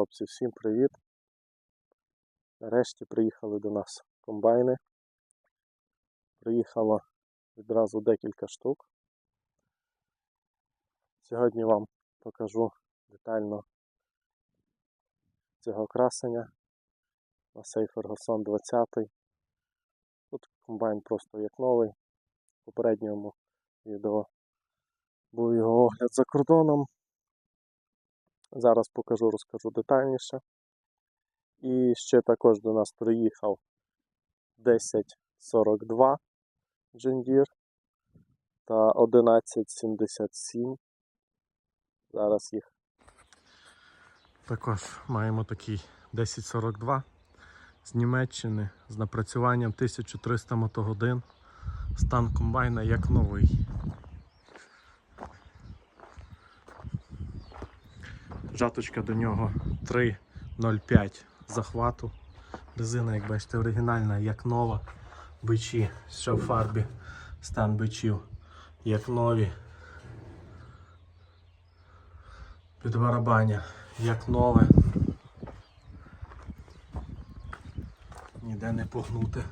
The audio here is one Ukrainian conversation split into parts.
хлопці, всім привіт. Нарешті приїхали до нас комбайни. Приїхало відразу декілька штук. Сьогодні вам покажу детально цього красення на Ferguson 20. Тут комбайн просто як новий. В попередньому відео був його огляд за кордоном. Зараз покажу, розкажу детальніше. І ще також до нас приїхав 1042 John Deere та 1177. Зараз їх. Також маємо такий 1042 з Німеччини з напрацюванням 1300 мотогодин. Стан комбайна як новий. Жаточка до нього 3,05 захвату. Резина, як бачите, оригінальна, як нова. Бичі, що в фарбі, стан бичів, як нові. Підбарабання, як нове. Ніде не погнути.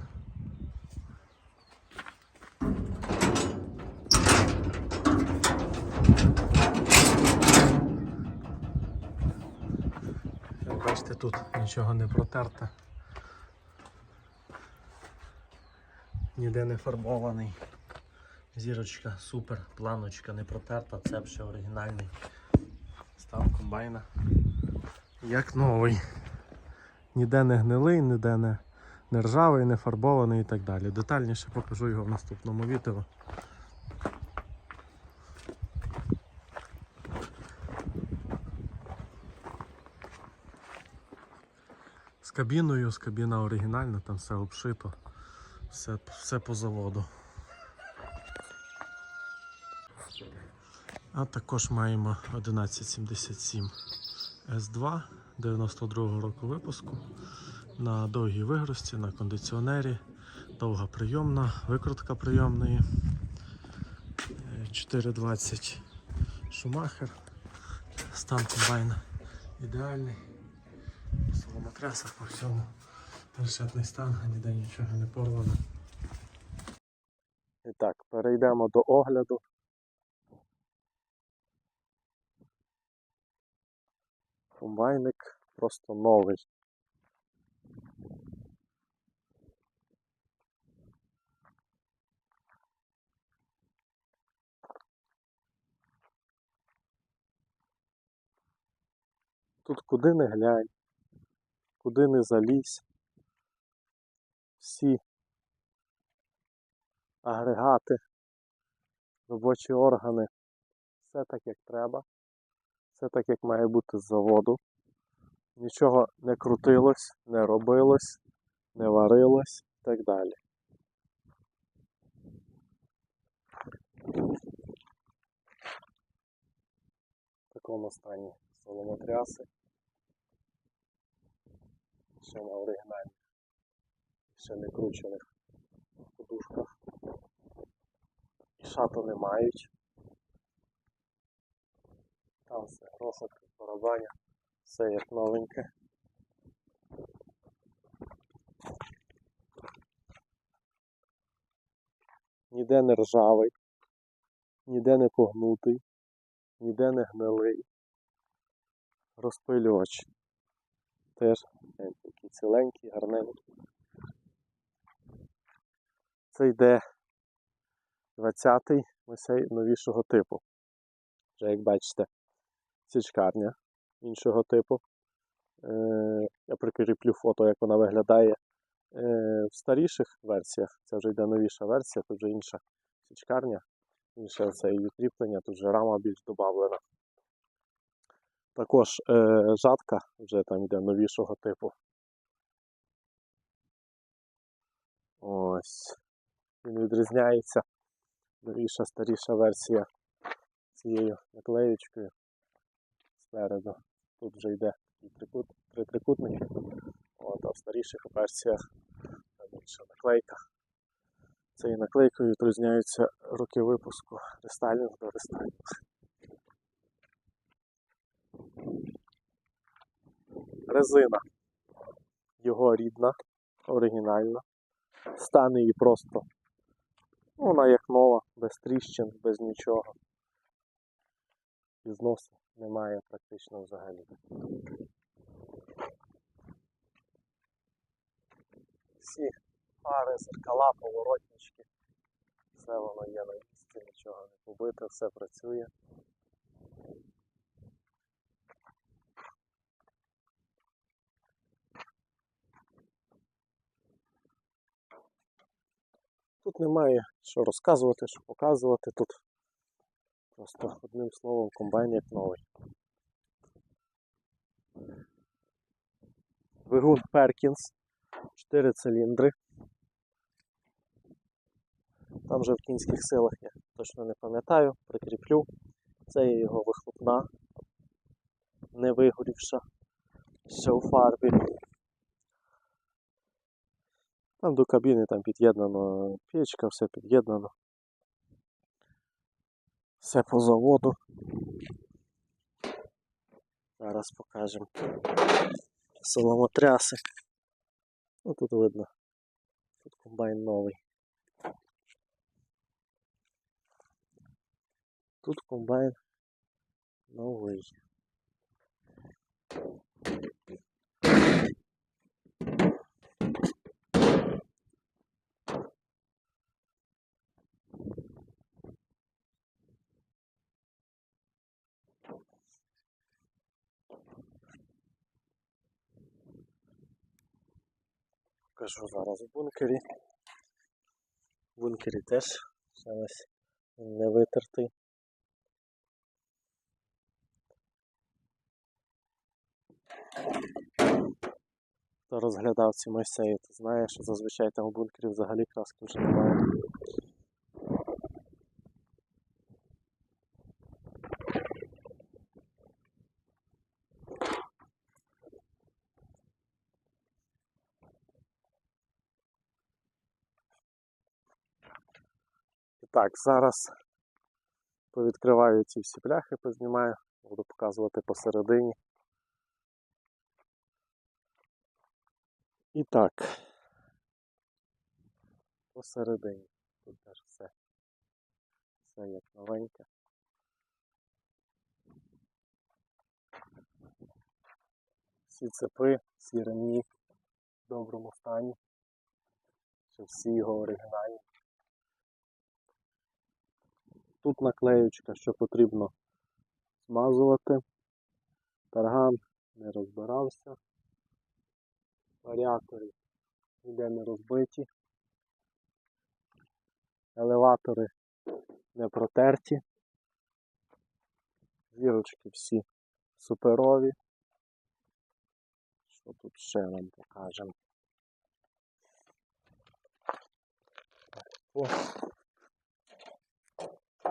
Як бачите, тут нічого не протерте. Ніде не фарбований. Зірочка супер, планочка не протерта, це ще оригінальний стан комбайна. Як новий. Ніде не гнилий, ніде не, не ржавий, не фарбований і так далі. Детальніше покажу його в наступному відео. Кабіною, з кабіна оригінальна, там все обшито, все, все по заводу. А також маємо 1177 S2 92 року випуску на довгій вигрузці, на кондиціонері, довга прийомна, викрутка прийомної. Е, 420 Шумахер. Стан комбайна ідеальний. По по всьому. Решетний стан, ніде нічого не порвано. І так, перейдемо до огляду. Комбайник просто новий. Тут куди не глянь, куди не залізь. Всі агрегати, робочі органи, все так як треба. Все так, як має бути з заводу. Нічого не крутилось, не робилось, не варилось і так далі. В такому стані соломотряси. Ще на оригінальних, ще не кручених подушках. І шату не мають. Там все грохот, барабаня, все як новеньке. Ніде не ржавий, ніде не погнутий, ніде не гнилий. Розпилювач. Теж гляньте, такий ціленький, гарненький. Це йде 20-й цей новішого типу. Вже як бачите, січкарня іншого типу. Е, я прикріплю фото, як вона виглядає. Е, в старіших версіях, це вже йде новіша версія, тут вже інша січкарня, інше це її кріплення, тут вже рама більш додавлена. Також е, жатка вже там йде новішого типу. Ось. Він відрізняється. Новіша, старіша версія цією наклеєчкою спереду. Тут вже йде трикут. От, а в старіших версіях інша наклейка. Цією наклейкою відрізняються роки випуску рестайлінг до рестайлінг. Резина його рідна, оригінальна. Стан її просто. Вона як нова, без тріщин, без нічого. І зносу немає практично взагалі. Всі фари, зеркала, поворотнички. Все воно є на місці, нічого не побите, все працює. Тут немає що розказувати, що показувати. Тут просто одним словом комбайн як новий. Двигун Perkins, 4 циліндри. Там вже в кінських силах я точно не пам'ятаю, прикріплю. Це є його вихлопна, не вигорівша, ще у фарбі. Там до кабіни там під'єднано печка, все під'єднано. Все по заводу. Зараз покажемо соломотряси. Ну тут видно. Тут комбайн новий. Тут комбайн новий. Покажу зараз в бункері. В бункері теж зараз не витертий. Хто розглядав ці майсеї, то знає, що зазвичай там у бункері взагалі краски вже немає. Так, зараз повідкриваю ці всі бляхи, познімаю, буду показувати посередині. І так, посередині. Тут теж все. Все як новеньке. Всі цепи, всі ремні в доброму стані. Ще всі його оригінальні. Тут наклеючка, що потрібно змазувати. Тарган не розбирався. Варіатори ніде не розбиті. Елеватори не протерті. Зірочки всі суперові. Що тут ще вам покажемо? Що,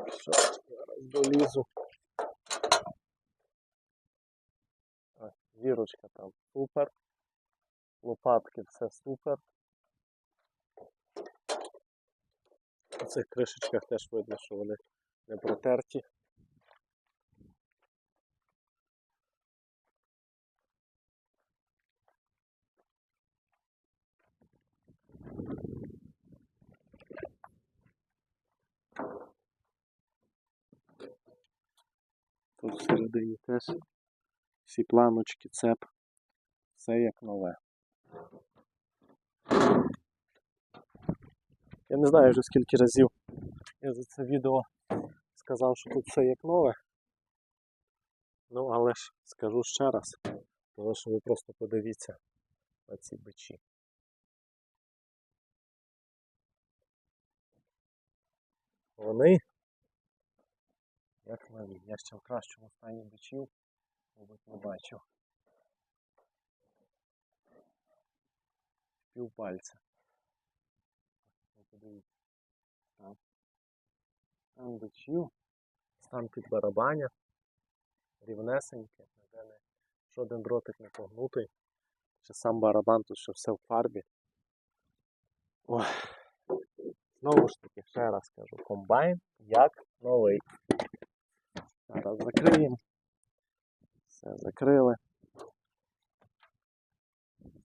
зараз долізу. Зірочка там супер. Лопатки все супер. На цих кришечках теж видно, що вони не протерті. Тут всередині теж всі планочки, цеп, все як нове. Я не знаю вже скільки разів я за це відео сказав, що тут все як нове. Ну, але ж скажу ще раз, тому що ви просто подивіться на ці бичі. Вони, як нові, я ще в кращому стані бичів, мабуть, не бачив. Пів пальця. Подивіться. Там. Там бичів, стан під барабаня, рівнесеньке, ніде не жоден дротик не погнутий. Ще сам барабан тут що все в фарбі. Ой. Знову ж таки, ще раз кажу, комбайн як новий. Зараз закриємо. Все закрили.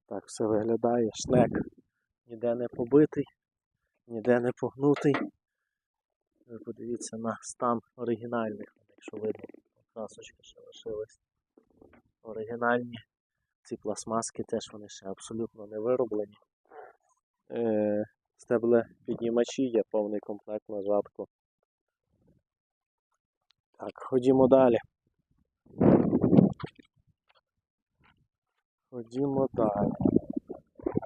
Так все виглядає. Шнек ніде не побитий, ніде не погнутий. Ви подивіться на стан оригінальних, якщо видно, красочки ще лишились. Оригінальні. Ці пластмаски теж вони ще абсолютно не вироблені. Е, стебле піднімачі є повний комплект на жатку. Так, ходімо далі. Ходімо далі.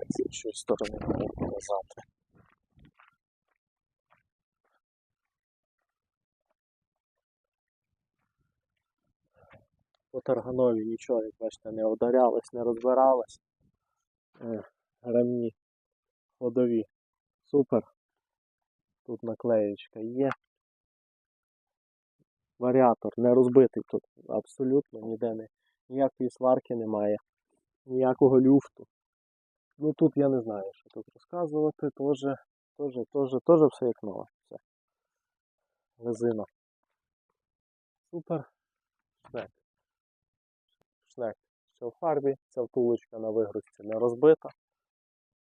З іншої сторони маю показати. По тарганові нічого, як бачите, не ударялось, не розбиралось. Е, Ремні ходові. Супер. Тут наклеєчка є. Варіатор не розбитий тут. Абсолютно ніде не. Ніякої сварки немає. Ніякого люфту. Ну тут я не знаю, що тут розказувати. Тоже, тоже, тоже, тоже все як нове. Все. Резина. Супер. Шнек. Шнек. Ще в фарбі. Ця втулочка на вигрузці не розбита.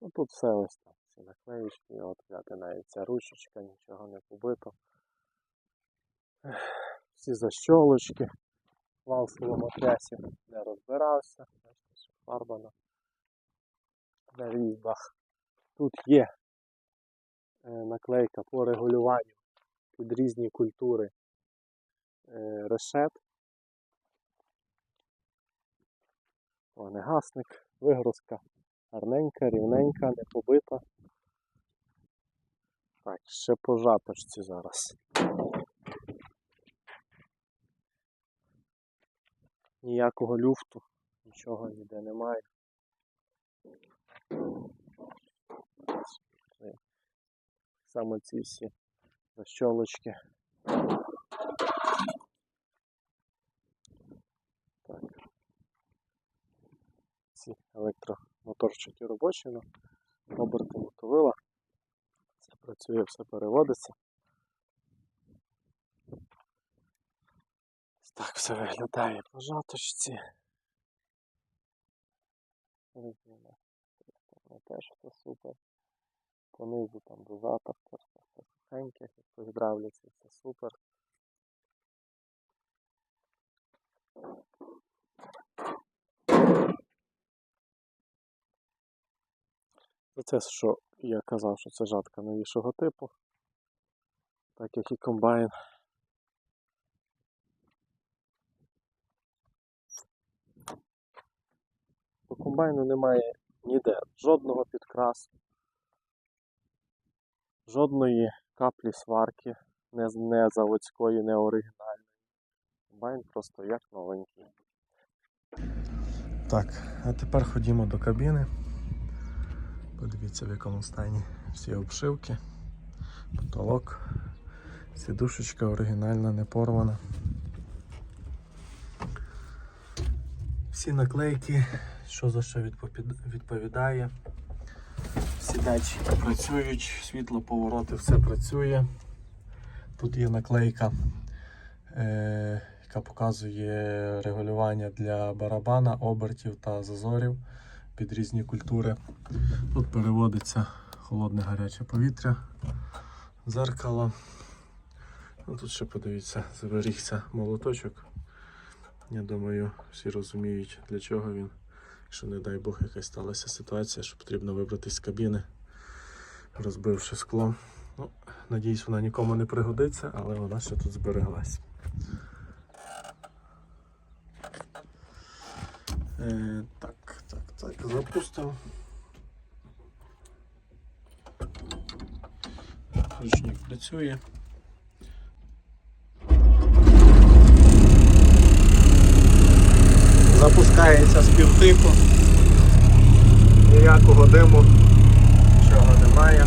Ну тут все ось так. Ці наклеїчки, от взяти навіть ця ручечка, нічого не побито. Всі защолочки. Вал соломотрясів не розбирався. Бачите, що фарба на, різьбах. Тут є е, наклейка по регулюванню під різні культури е, решет. Вогнегасник, вигрузка гарненька, рівненька, не побита. Так, ще по жаточці зараз. Ніякого люфту, нічого ніде немає. Саме ці всі защолочки. Так. Ці електромоторчики робочі на оберти мотовила. Все працює, все переводиться. Так все виглядає по жаточці. Там теж все супер. Понизу там дозатор, теж все сухеньке, по гідравліці, все супер. За це, що я казав, що це жатка новішого типу, так як і комбайн. Комбайну немає ніде жодного підкрасу, жодної каплі сварки, не, не заводської, не оригінальної. Комбайн просто як новенький. Так, а тепер ходімо до кабіни. Подивіться, в якому стані всі обшивки, потолок, сідушечка оригінальна, не порвана. Всі наклейки, що за що відповідає. Всі датчики працюють, світло, повороти, все працює. Тут є наклейка, е, яка показує регулювання для барабана, обертів та зазорів під різні культури. Тут переводиться холодне гаряче повітря, зеркало. Ну, тут ще подивіться, зберігся молоточок. Я думаю, всі розуміють, для чого він. Якщо, не дай Бог, якась сталася ситуація, що потрібно вибратися з кабіни, розбивши скло. Ну, надіюсь, вона нікому не пригодиться, але вона ще тут збереглась. Е, так, так, так, запустимо. Ручник працює. Запускається з. Ніякого диму, нічого немає.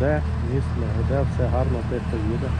Міст не гуде, все гарно тихо їде.